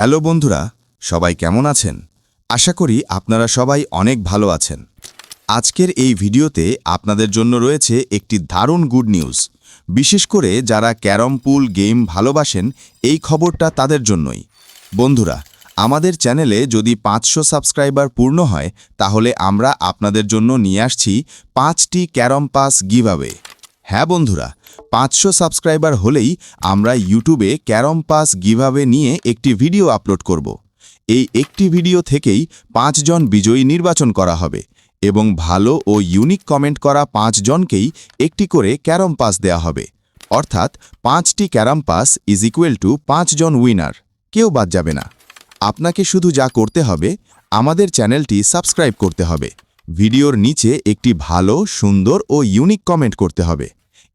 Hello বন্ধুরা, সবাই কেমন আছেন? আশা করি আপনারা সবাই অনেক ভালো আছেন। আজকের এই ভিডিওতে আপনাদের জন্য রয়েছে একটি দারুণ গুড নিউজ। বিশেষ করে যারা ক্যারম, পুল, গেম ভালোবাসেন, এই খবরটা তাদের জন্যই। বন্ধুরা, আমাদের চ্যানেলে যদি পাঁচশো সাবস্ক্রাইবার পূর্ণ হয়, তাহলে আমরা আপনাদের জন্য নিয়ে আসছি পাঁচটি ক্যারম পাস গিভাওয়ে। হ্যাঁ বন্ধুরা, পাঁচশো সাবস্ক্রাইবার হলেই আমরা ইউটিউবে ক্যারম পাস গিভাবে নিয়ে একটি ভিডিও আপলোড করব। এই একটি ভিডিও থেকেই পাঁচজন বিজয়ী নির্বাচন করা হবে এবং ভালো ও ইউনিক কমেন্ট করা পাঁচজনকেই একটি করে ক্যারম পাস দেয়া হবে। অর্থাৎ পাঁচটি carrom pass is equal to পাঁচজন উইনার কেউ বাদ যাবে না। আপনাকে শুধু যা করতে হবে, আমাদের চ্যানেলটি সাবস্ক্রাইব করতে হবে। ভিডিওর নিচে একটি ভালো, সুন্দর ও ইউনিক কমেন্ট করতে হবে।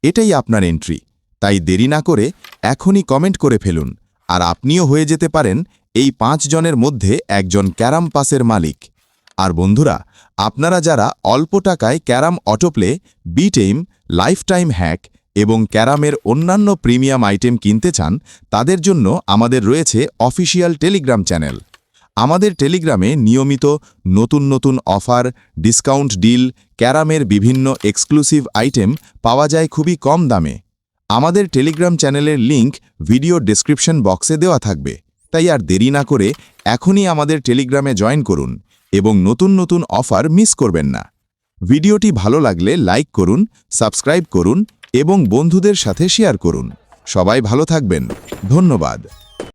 এটাই আপনার এন্ট্রি তাই দেরি না করে এখনই কমেন্ট করে ফেলুন। আর আপনিও হয়ে যেতে পারেন এই পাঁচ জনের মধ্যে একজন ক্যারাম পাসের মালিক। আর বন্ধুরা, আপনারা যারা অল্প টাকায় ক্যারাম অটোপ্লে বিটেইম লাইফ টাইম হ্যাক এবং ক্যারামের অন্যান্য প্রিমিয়াম আইটেম কিনতে চান, তাদের জন্য আমাদের রয়েছে অফিসিয়াল টেলিগ্রাম চ্যানেল আমাদের টেলিগ্রামে নিয়মিত নতুন নতুন অফার, ডিসকাউন্ট ডিল, ক্যারামের বিভিন্ন এক্সক্লুসিভ আইটেম পাওয়া যায় খুবই কম দামে। আমাদের টেলিগ্রাম চ্যানেলের লিংক ভিডিও ডেসক্রিপশন বক্সে দেওয়া থাকবে। তাই আর দেরি না করে এখনই আমাদের টেলিগ্রামে জয়েন করুন এবং নতুন নতুন অফার মিস করবেন না। ভিডিওটি ভালো লাগলে লাইক করুন, সাবস্ক্রাইব করুন এবং বন্ধুদের সাথে শেয়ার করুন। সবাই ভালো থাকবেন। ধন্যবাদ।